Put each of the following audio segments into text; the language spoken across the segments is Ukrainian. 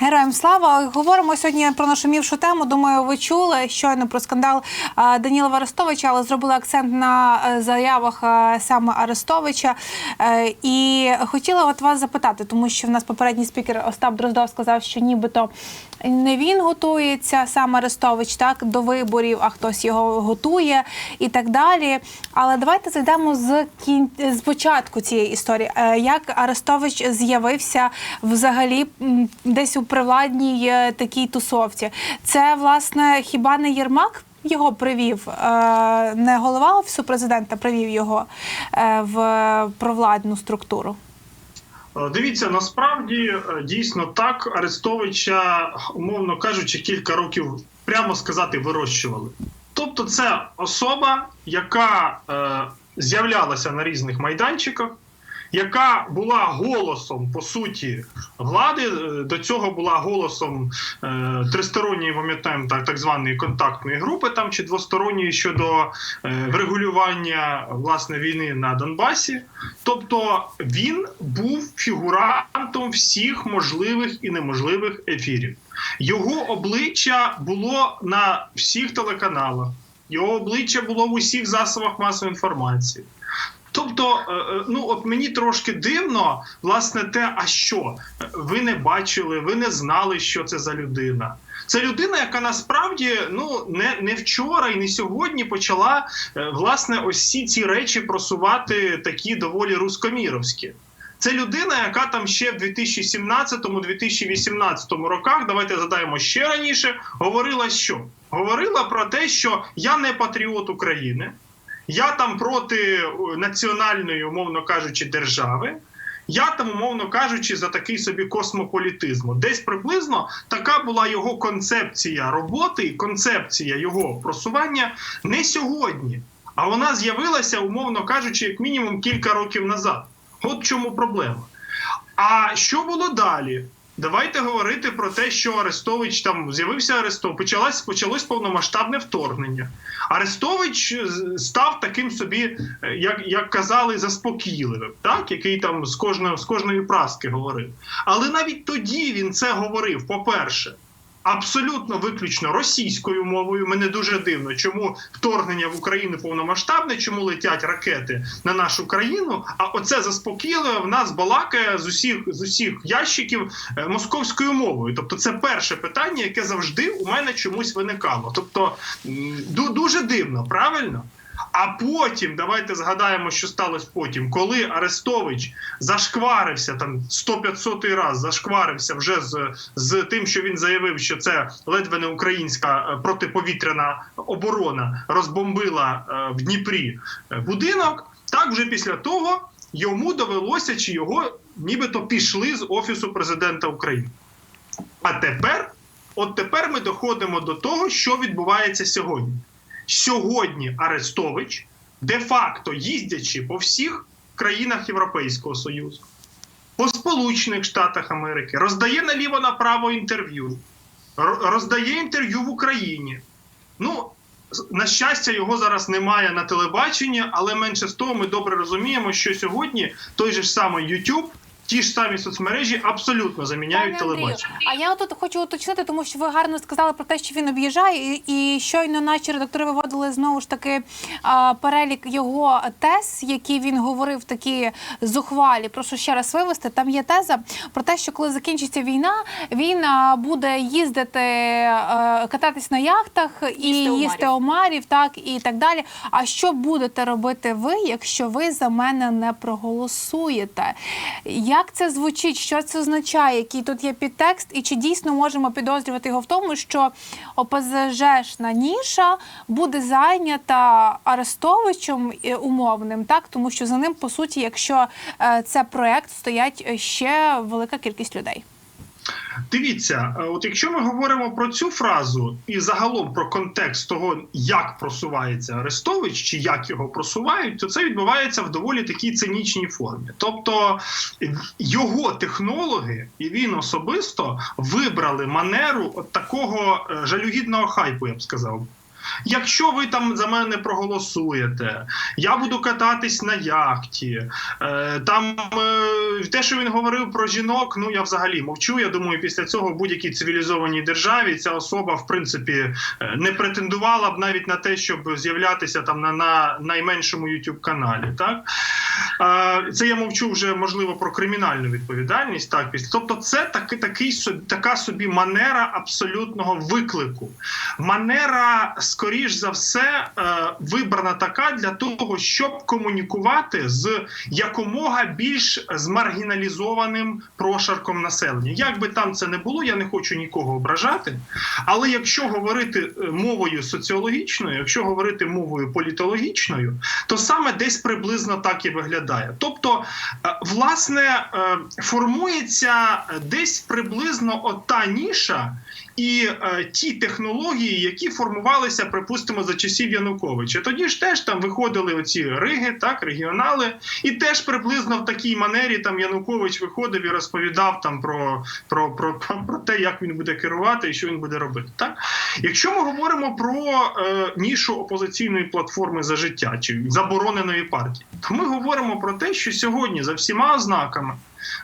Героям слава говоримо сьогодні про нашумівшу тему. Думаю, ви чули щойно про скандал Даніла Арестовича, але зробили акцент на е, заявах е, саме Арестовича. Е, І хотіла от вас запитати, тому що в нас попередній спікер Остап Дроздов сказав, що нібито не він готується сам Арестович, так до виборів, а хтось його готує і так далі. Але давайте зайдемо з кін... з початку цієї історії. Як Арестович з'явився взагалі десь у привладній такій тусовці? Це власне хіба не Єрмак? Його привів е, не голова офісу президента, привів його е, в провладну структуру. Е, Дивіться, насправді дійсно так Арестовича, умовно кажучи, кілька років прямо сказати вирощували. Тобто, це особа, яка е, з'являлася на різних майданчиках, яка була голосом по суті влади. е, До цього була голосом е, тристоронньої, пам'ятаємо так, так званої контактної групи, там чи двосторонньої щодо е, врегулювання власне війни на Донбасі. Тобто він був фігурантом всіх можливих і неможливих ефірів. Його обличчя було на всіх телеканалах, його обличчя було в усіх засобах масової інформації. Тобто, е, е, ну от мені трошки дивно, власне, те, а що ви не бачили, ви не знали, що це за людина. Це людина, яка насправді ну не, не вчора і не сьогодні почала е, власне ось всі ці речі просувати такі доволі рускоміровські. Це людина, яка там ще в 2017-2018 роках, давайте задаємо ще раніше, говорила що? Говорила про те, що я не патріот України, я там проти е, національної, умовно кажучи, держави. Я там, умовно кажучи, за такий собі космополітизм. Десь приблизно така була його концепція роботи, і концепція його просування не сьогодні, а вона з'явилася, умовно кажучи, як мінімум кілька років назад. От чому проблема. А що було далі? Давайте говорити про те, що Арестович там з'явився Арестов, почалось, почалось повномасштабне вторгнення. Арестович став таким собі, е, як, як казали, заспокійливим, так? який там з кожного з кожної праски говорив. Але навіть тоді він це говорив, по-перше, абсолютно виключно російською мовою. Мене дуже дивно, чому вторгнення в Україну повномасштабне, чому летять ракети на нашу країну. А оце заспокійливо в нас балакає з усіх з усіх ящиків е, московською мовою. Тобто, це перше питання, яке завжди у мене чомусь виникало. Тобто дуже дивно, правильно? А потім давайте згадаємо, що сталося потім, коли Арестович зашкварився там 100-500 раз, зашкварився вже з, з тим, що він заявив, що це ледве не українська е, протиповітряна оборона розбомбила е, в Дніпрі е, будинок. Так вже після того йому довелося, чи його нібито пішли з офісу президента України. А тепер, от тепер ми доходимо до того, що відбувається сьогодні. Сьогодні Арестович, де-факто їздячи по всіх країнах Європейського Союзу, по Сполучених Штатах Америки, роздає наліво направо інтерв'ю, роздає інтерв'ю в Україні. Ну, на щастя, його зараз немає на телебаченні, але менше з того, ми добре розуміємо, що сьогодні той же ж самий YouTube, ті ж самі соцмережі абсолютно заміняють Пане Андрію, телебачення. А я тут хочу уточнити, тому що ви гарно сказали про те, що він об'їжджає, і, і щойно наші редактори виводили знову ж таки а, перелік його тез, які він говорив такі зухвалі. Прошу ще раз вивести. Там є теза про те, що коли закінчиться війна, він а, буде їздити, а, кататись на яхтах і Їсти їсти омарів. омарів, так і так далі. А що будете робити ви, якщо ви за мене не проголосуєте? Як це звучить? Що це означає? Який тут є підтекст? І чи дійсно можемо підозрювати його в тому, що ОПЗЖшна ніша буде зайнята Арестовичем е, умовним, так тому що за ним, по суті, якщо е, це проект, стоять е, ще велика кількість людей. Дивіться, е, от якщо ми говоримо про цю фразу і загалом про контекст того, як просувається Арестович чи як його просувають, то це відбувається в доволі такій цинічній формі. Тобто його технологи і він особисто вибрали манеру такого е, жалюгідного хайпу, я б сказав. Якщо ви там за мене проголосуєте, я буду кататись на яхті. Е, там е, те, що він говорив про жінок, ну я взагалі мовчу. Я думаю, після цього в будь-якій цивілізованій державі ця особа, в принципі, е, не претендувала б навіть на те, щоб з'являтися там на, на найменшому youtube каналі. Так це я мовчу вже можливо про кримінальну відповідальність. Так, тобто, це таки такий така собі манера абсолютного виклику. Манера, скоріш за все, е, вибрана така для того, щоб комунікувати з якомога більш змаргіналізованим прошарком населення. Як би там це не було, я не хочу нікого ображати. Але якщо говорити е, мовою соціологічною, якщо говорити мовою політологічною, то саме десь приблизно так і виглядає. Тобто, е, власне, формується десь приблизно ота ніша. І е, ті технології, які формувалися, припустимо, за часів Януковича. Тоді ж теж там виходили оці риги, так, регіонали, і теж приблизно в такій манері там Янукович виходив і розповідав там про, про, про, про, про те, як він буде керувати і що він буде робити. Так? Якщо ми говоримо про е, нішу опозиційної платформи за життя чи забороненої партії, то ми говоримо про те, що сьогодні за всіма ознаками,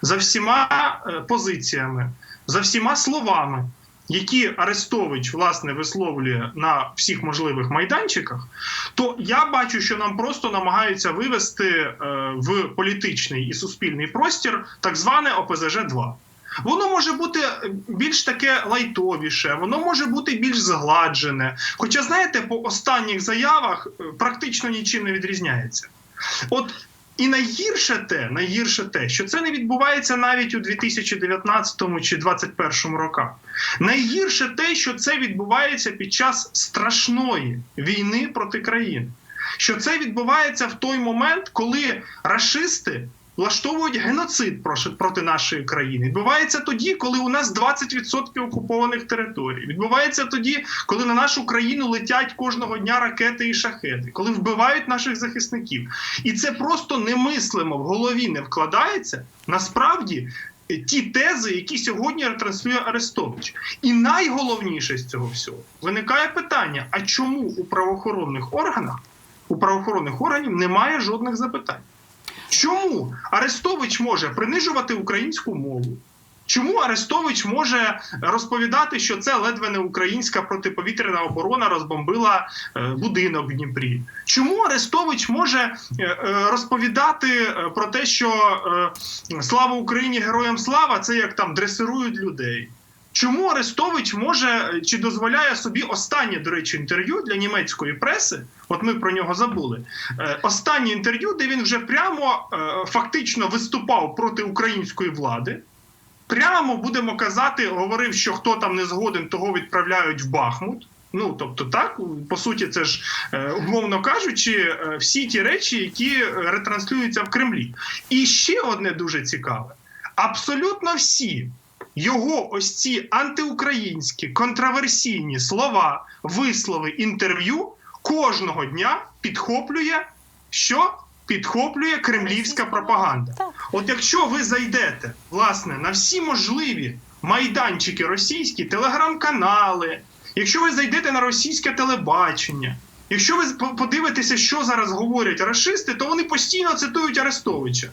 за всіма е, позиціями, за всіма словами які Арестович власне висловлює на всіх можливих майданчиках, то я бачу, що нам просто намагаються вивести е, в політичний і суспільний простір так зване ОПЗЖ 2 Воно може бути більш таке лайтовіше, воно може бути більш згладжене. Хоча, знаєте, по останніх заявах е, практично нічим не відрізняється. От і найгірше те, найгірше те, що це не відбувається навіть у 2019 чи 2021 роках. Найгірше те, що це відбувається під час страшної війни проти країни. Що це відбувається в той момент, коли рашисти влаштовують геноцид проти нашої країни. Відбувається тоді, коли у нас 20% окупованих територій. Відбувається тоді, коли на нашу країну летять кожного дня ракети і шахети, коли вбивають наших захисників. І це просто немислимо в голові не вкладається. Насправді. Ті тези, які сьогодні ретранслює Арестович, і найголовніше з цього всього виникає питання: а чому у правоохоронних органах у правоохоронних органів немає жодних запитань? Чому Арестович може принижувати українську мову? Чому Арестович може розповідати, що це ледве не українська протиповітряна оборона розбомбила е, будинок в Дніпрі? Чому Арестович може е, е, розповідати про те, що слава Україні, героям слава це як там дресирують людей? Чому Арестович може чи дозволяє собі останнє, до речі, інтерв'ю для німецької преси? От ми про нього забули. Е, останнє інтерв'ю, де він вже прямо е, фактично виступав проти української влади. Прямо будемо казати, говорив, що хто там не згоден, того відправляють в Бахмут. Ну тобто, так по суті, це ж е, умовно кажучи, всі ті речі, які ретранслюються в Кремлі. І ще одне дуже цікаве: абсолютно всі його ось ці антиукраїнські контраверсійні слова, вислови інтерв'ю кожного дня підхоплює що? Підхоплює кремлівська пропаганда. От якщо ви зайдете власне на всі можливі майданчики російські, телеграм-канали, якщо ви зайдете на російське телебачення, якщо ви подивитеся, що зараз говорять расисти, то вони постійно цитують Арестовича.